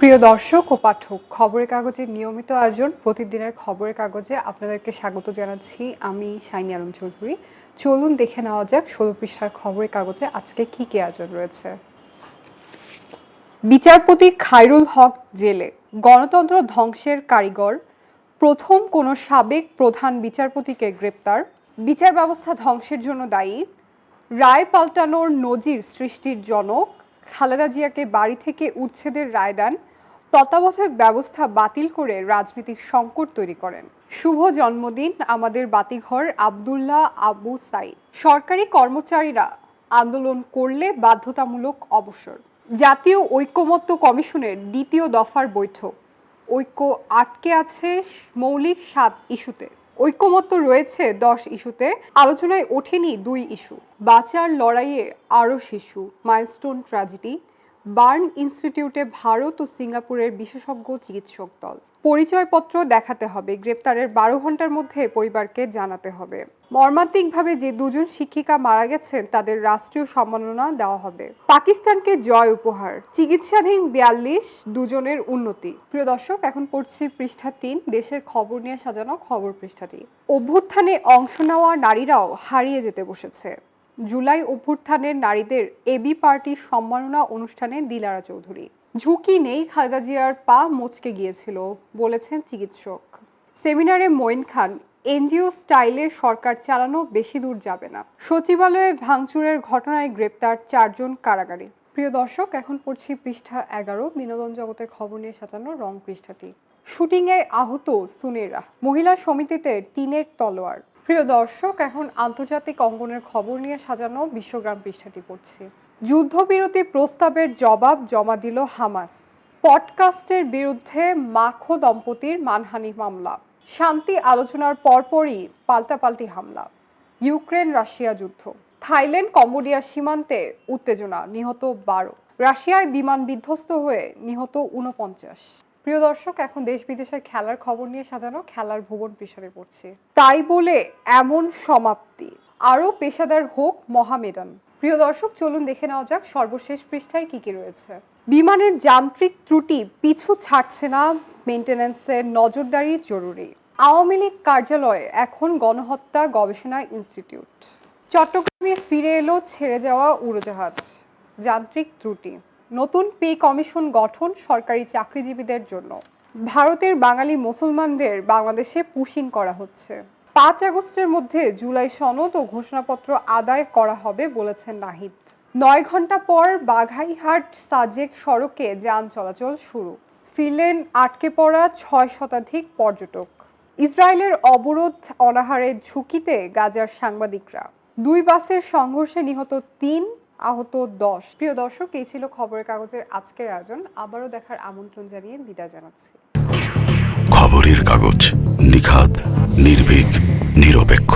প্রিয় দর্শক ও পাঠক, খবরের কাগজের নিয়মিত আয়োজন প্রতিদিনের খবরের কাগজে আপনাদেরকে স্বাগত জানাচ্ছি আমি শাইনি আলম চৌধুরী। চলুন দেখে নেওয়া যাক ষোলো পৃষ্ঠার খবরের কাগজে আজকে কি কি আয়োজন রয়েছে। বিচারপতি খায়রুল হক জেলে, গণতন্ত্র ধ্বংসের কারিগর, প্রথম কোনো সাবেক প্রধান বিচারপতিকে গ্রেপ্তার, বিচার ব্যবস্থা ধ্বংসের জন্য দায়ী, রায় পাল্টানোর নজির সৃষ্টির জনক, খালেদা জিয়াকে বাড়ি থেকে উচ্ছেদের রায় দেন তত্ত্বাবধায়ক ব্যবস্থা বাতিল করে রাজনৈতিক সংকট তৈরি করেন। শুভ জন্মদিন আমাদের বাতিঘর আবদুল্লাহ আবু সাইদ। সরকারি কর্মচারীরা আন্দোলন করলে বাধ্যতামূলক অবসর। জাতীয় ঐক্যমত্য কমিশনের দ্বিতীয় দফার বৈঠক। ঐক্য আটকে আছে মৌলিক সাত ইস্যুতে। ঐক্যমত্য রয়েছে দশ ইস্যুতে, আলোচনায় ওঠেনি দুই ইস্যু। বাঁচার লড়াইয়ে আরও শিশু। মাইলস্টোন ট্র্যাজেডি বার্ন ইনস্টিটিউটে ভারত ও সিঙ্গাপুরের বিশেষজ্ঞ চিকিৎসক দল। পরিচয়পত্র দেখাতে হবে, গ্রেপ্তারের বারো ঘণ্টার মধ্যে পরিবারকে জানাতে হবে। মর্মান্তিকভাবে যে দুজন শিক্ষিকা মারা গেছেন, তাদের রাষ্ট্রীয় সম্মাননা দেওয়া হবে। পাকিস্তানকে জয় উপহার, চিকিৎসাধীন বিয়াল্লিশ দুজনের উন্নতি। প্রিয় দর্শক, এখন পড়ছি পৃষ্ঠা তিন, দেশের খবর নিয়ে সাজানো খবর পৃষ্ঠাটি। অভ্যুত্থানে অংশ নেওয়া নারীরাও হারিয়ে যেতে বসেছে। জুলাই অভ্যুত্থানের নারীদের এবি পার্টির সম্মাননা অনুষ্ঠানে দিলারা চৌধুরী। ঝুঁকি নেই খালেদা জিয়ার পা মচকে গিয়েছিল, বলেছেন চিকিৎসক। সেমিনারে মঈন খান, এনজিও স্টাইলে সরকার চালানো বেশি দূর যাবে না। সচিবালয়ে ভাঙচুরের ঘটনায় গ্রেপ্তার চারজন কারাগারে। প্রিয় দর্শক, এখন পড়ছি পৃষ্ঠা এগারো, বিনোদন জগতের খবর নিয়ে সাজানো রং পৃষ্ঠাটি। শুটিংয়ে আহত সুনেরা। মহিলা সমিতিতে টিনের তলোয়ার। প্রিয় দর্শক, এখন আন্তর্জাতিক অঙ্গনের খবর নিয়ে সাজানো বিশ্বগ্রাম পৃষ্ঠাটি পড়ছি। যুদ্ধবিরতি প্রস্তাবের জবাব জমা দিল হামাস। পডকাস্টের বিরুদ্ধে মাখো দম্পতির মানহানি মামলা। শান্তি আলোচনার পরপরই পাল্টাপাল্টি হামলা। ইউক্রেন রাশিয়া যুদ্ধ। থাইল্যান্ড কম্বোডিয়া সীমান্তে উত্তেজনা, নিহত বারো। রাশিয়ায় বিমান বিধ্বস্ত হয়ে নিহত উনপঞ্চাশ প্রিয় দর্শক, এখন দেশ বিদেশের খেলার খবর নিয়ে সাজানো খেলার ভুবন পিছনে পড়ছে। তাই বলে এমন সমাপ্তি। আরও পেশাদার হোক মহামেডান। প্রিয় দর্শক, চলুন দেখে নেওয়া যাক সর্বশেষ পৃষ্ঠায় কি কি রয়েছে। বিমানের যান্ত্রিক ত্রুটি পিছু ছাড়ছে না মেনটেন্যান্সের নজরদারি জরুরি। আওয়ামী লীগ কার্যালয়ে এখন গণহত্যা গবেষণা ইনস্টিটিউট। চট্টগ্রামে ফিরে এলো ছেড়ে যাওয়া উড়োজাহাজ। যান্ত্রিক ত্রুটি। নতুন পে কমিশন গঠন সরকারি চাকরিজীবীদের জন্য। ভারতের বাঙালি মুসলমানদের বাংলাদেশে পুশিং করা হচ্ছে। পাঁচ আগস্টের মধ্যে জুলাই সনদ ও ঘোষণাপত্র আদায় করা হবে বলেছেন নাহিদ। নয় ঘণ্টা পর বাঘাইহাট সাজেক সড়কে যান চলাচল শুরু। ফিরলেন আটকে পড়া ছয় শতাধিক পর্যটক। ইসরায়েলের অবরোধ অনাহারের ঝুঁকিতে গাজার সাংবাদিকরা। দুই বাসের সংঘর্ষে নিহত তিন আহত দশ। প্রিয় দর্শক, এই ছিল খবরের কাগজের আজকের আয়োজন। আবারও দেখার আমন্ত্রণ জানিয়ে বিদায় জানাচ্ছি। খবরের কাগজ নিখাত নির্ভীক, নিরপেক্ষ।